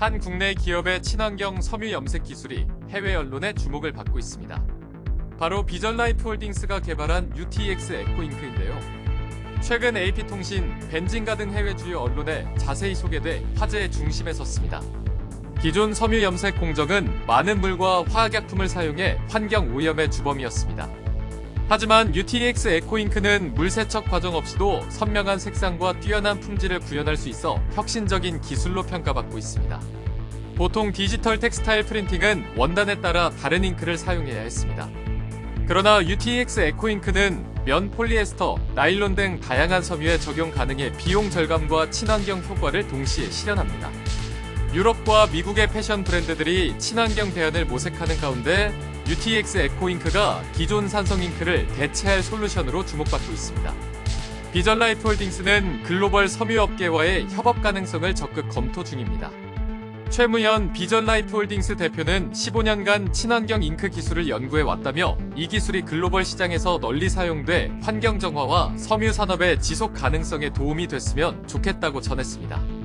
한 국내 기업의 친환경 섬유 염색 기술이 해외 언론의 주목을 받고 있습니다. 바로 비전라이프 홀딩스가 개발한 UTX 에코잉크인데요. 최근 AP통신, 벤진가 등 해외 주요 언론에 자세히 소개돼 화제의 중심에 섰습니다. 기존 섬유 염색 공정은 많은 물과 화학약품을 사용해 환경 오염의 주범이었습니다. 하지만 UTX 에코잉크는 물 세척 과정 없이도 선명한 색상과 뛰어난 품질을 구현할 수 있어 혁신적인 기술로 평가받고 있습니다. 보통 디지털 텍스타일 프린팅은 원단에 따라 다른 잉크를 사용해야 했습니다. 그러나 UTX 에코잉크는 면, 폴리에스터, 나일론 등 다양한 섬유에 적용 가능해 비용 절감과 친환경 효과를 동시에 실현합니다. 유럽과 미국의 패션 브랜드들이 친환경 대안을 모색하는 가운데 UTX 에코잉크가 기존 산성 잉크를 대체할 솔루션으로 주목받고 있습니다. 비전라이프 홀딩스는 글로벌 섬유업계와의 협업 가능성을 적극 검토 중입니다. 최무현 비전라이프 홀딩스 대표는 15년간 친환경 잉크 기술을 연구해 왔다며 이 기술이 글로벌 시장에서 널리 사용돼 환경 정화와 섬유 산업의 지속 가능성에 도움이 됐으면 좋겠다고 전했습니다.